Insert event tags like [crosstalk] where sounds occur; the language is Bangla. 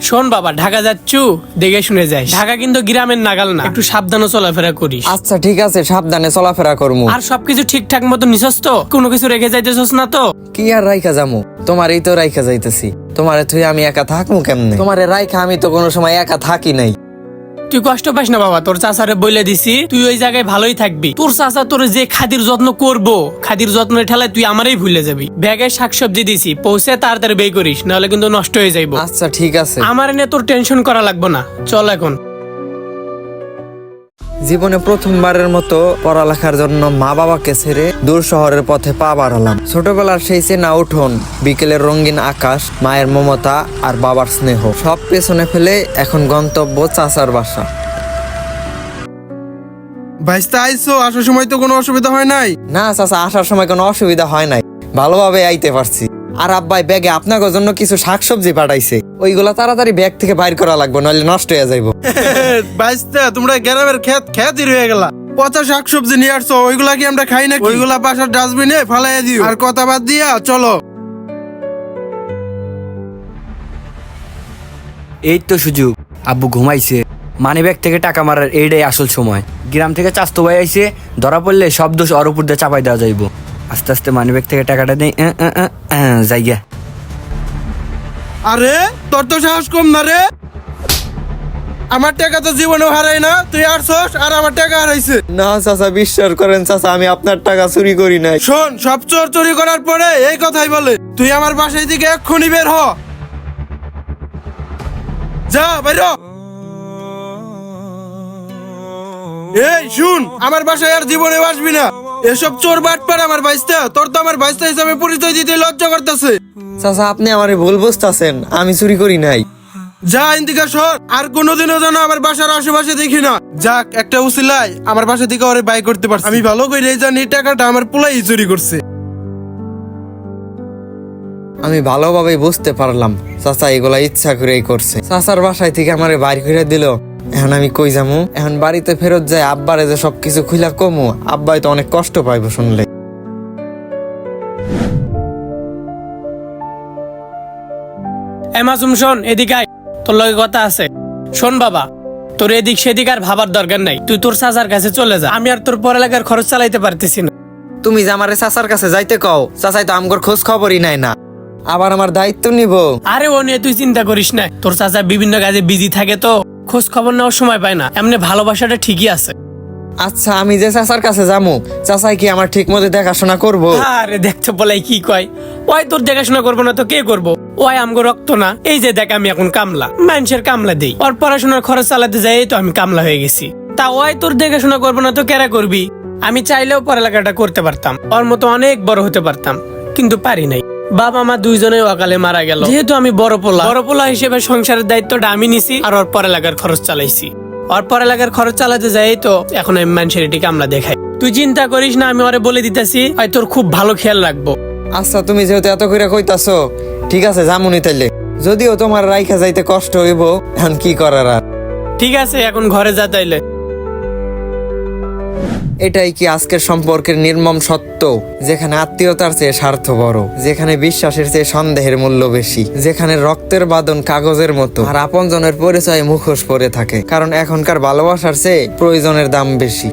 শোন বাবা ঢাকা যাচ্ছু দেখে শুনে যাই ঢাকা কিন্তু গ্রামের নাগাল না। একটু সাবধানে চলাফেরা করিস। আচ্ছা ঠিক আছে সাবধানে চলাফেরা করমু। আর সবকিছু ঠিকঠাক মতো নিছস তো? কোনো কিছু রেখে যাইতেছস না তো? কি আর রাইখা যামু? তোমারই তো রাইখা যাইতেছি। তোমারে তুই আমি একা থাকমু কেমনে? তোমারে রাইখা আমি তো কোনো সময় একা থাকি নাই। তুই কষ্ট পাস না বাবা তোর চাচারে বলে দিছি তুই ওই জায়গায় ভালোই থাকবি। তোর চাচা তোর যে খাদির যত্ন করব খাদির যত্ন ঠেলায় তুই আমারই ভুলে যাবি। ব্যাগে শাকসবজি দিছি পৌঁছে তাড়াতাড়ি বের করিস নাহলে কিন্তু নষ্ট হয়ে যাইবো। আচ্ছা ঠিক আছে। আমার এনে তোর টেনশন করা লাগবে না চল এখন। জীবনে প্রথমবারের মতো পড়ালেখার জন্য মা বাবাকে ছেড়ে দূর শহরের পথে পা বাড়ালাম। ছোটবেলার সেই চেনা উঠোন বিকেলের রঙিন আকাশ মায়ের মমতা আর বাবার স্নেহ সব পেছনে ফেলে এখন গন্তব্য চাচার বাসা। ভাইস্তা আইসো আসার সময় তো কোনো অসুবিধা হয় নাই? না চাচা আসার সময় কোনো অসুবিধা হয় নাই। ভালোভাবে আইতে পারছি। আর আব্বাই ব্যাগে আপনার জন্য কিছু শাকসবজি পাঠাইছে। ওইগুলা তাড়াতাড়ি ব্যাগ থেকে বাইর করা লাগবে নইলে নষ্ট হয়ে যাইবো। [laughs] ভাইস্তা তোমরা গ্রামের খেত খেতই রয়ে গেলা। পচা শাকসবজি নিয়ে আসছো ওইগুলা কি আমরা খাই না ওইগুলা পাশার ডাস্টবিনে ফালাই দিও। আর কথা বাদ দিয়া চলো। এই তো সুযোগ আব্বু ঘুমাইছে। মানি ব্যাগ থেকে টাকা মারার এইটাই আসল সময়। গ্রাম থেকে চাস্তো ভাই আইছে ধরা পড়লে সব দোষ ওর উপর দিয়ে চাপাই দেওয়া যাইব। আস্তে আস্তে মানি ব্যাগ থেকে টাকাটা নেই যাইগা। আরে তোর তো সাহস কম না রে। আমার টাকা তো জীবনেও হারাই না তুই আসছস আর আমার টাকা হারাইছে। না চাচা বিশ্বাস করেন চাচা আমি আপনার টাকা চুরি করি নাই। শোন সব চোর চুরি করার পরে এই কথাই বলে তুই আমার বাসায় থেকে এক্ষুনি বের হ। যা বাইর হ। এই শুন আমার বাসায় আর জীবনে আসবি না। এসব চোর বাটপার আমার বাইস্তা তোর তো আমার বাইস্তা হিসাবে পরিচয় দিতে লজ্জা করতেছে। চাচা আপনি আমারে ভুল বুঝতেছেন। আমি চুরি করি নাই। যা ইন্দিকা সর আর কোনোদিনও যেন আমার বাসার আশেপাশে দেখি না। যাক একটা উসিলাই আমার বাসা থেকে ওরে বাই করতে পারছি। আমি ভালো করে জানি এই টাকাটা আমার পোলাই চুরি করছে। আমি ভালোভাবে বুঝতে পারলাম চাচা এগুলা ইচ্ছা করেই করছে। চাচার বাসায় থেকে আমারে বাড়ি করে দিল। এখন আমি কই যামু? এখন বাড়িতে ফেরত যায় আব্বারে যে সবকিছু খুলা কমু আব্বাই তো অনেক কষ্ট পাইবো শুনলে। এ মাসুম শোন এদিকে আয়। তোর লগে কথা আছে। শোন বাবা তোর এদিক সেদিক আর ভাবার দরকার নাই। তুই তোর চাচার কাছে চলে যা। আমি আর তোর পড়ালেখার খরচ চালাইতে পারতেছি না। তুমি যে আমারে চাচার কাছে যাইতে কও চাচাই তো আমগর খোঁজ খবরই নাই না। আবার আমার দায়িত্ব নিব। আরে ও নিয়ে তুই চিন্তা করিস না। তোর চাচা বিভিন্ন কাজে বিজি থাকে তো। খোঁজ খবর নেওয়ার সময় পায় না। এমনি ভালোবাসাটা ঠিকই আছে। আচ্ছা আমি যে চাচার কাছে যামু চাচাই কি আমার ঠিক মতো দেখাশোনা করব? আরে দেখছ বলাই কি কয়? ওই তোর দেখাশোনা করব না তো কে করব? ওই আমগো রক্ত না। এই যে দেখ আমি এখন কামলা। মানুষের কামলা দেই। ওর পড়াশোনার খরচ চালাতে যাই তো আমি কামলা হয়ে গেছি। তা ওই তোর দেখাশোনা করব না তো কেরা করবি? আমি চাইলেও পড়ালেখাটা করতে পারতাম। ওর মতো অনেক বড় হতে পারতাম। কিন্তু পারি নাই। বাবা মা দুইজনে অকালে মারা গেল। যেহেতু আমি বড় পোলা। বড় পোলা হিসেবে সংসারের দায়িত্বটা আমি নিছি আর ওর পড়ালেখার খরচ চালাইছি। ওর পড়ালেখার খরচ চালাতে যাই তো এখন আমি এটি কামলা দেখাই। তুই চিন্তা করিস না আমি ওরে বলে দিতেছি হয় তোর খুব ভালো খেয়াল রাখব। আচ্ছা তুমি যেহেতু এত করে কইতাছো ঠিক আছে যামুনি তাইলে। যদিও তোমার রাইখা যাইতে কষ্ট হইব এখন কি করার আর? ঠিক আছে এখন ঘরে যা তাইলে। এটাই কি আজকের সম্পর্কের নির্মম সত্য? যেখানে আত্মীয়তার চেয়ে স্বার্থ বড় যেখানে বিশ্বাসের চেয়ে সন্দেহের মূল্য বেশি, যেখানে রক্তের বাদন কাগজের মতো, আর আপনজনের পরিচয় মুখোশ পরে থাকে, কারণ এখনকার ভালোবাসার চেয়ে প্রয়োজনের দাম বেশি।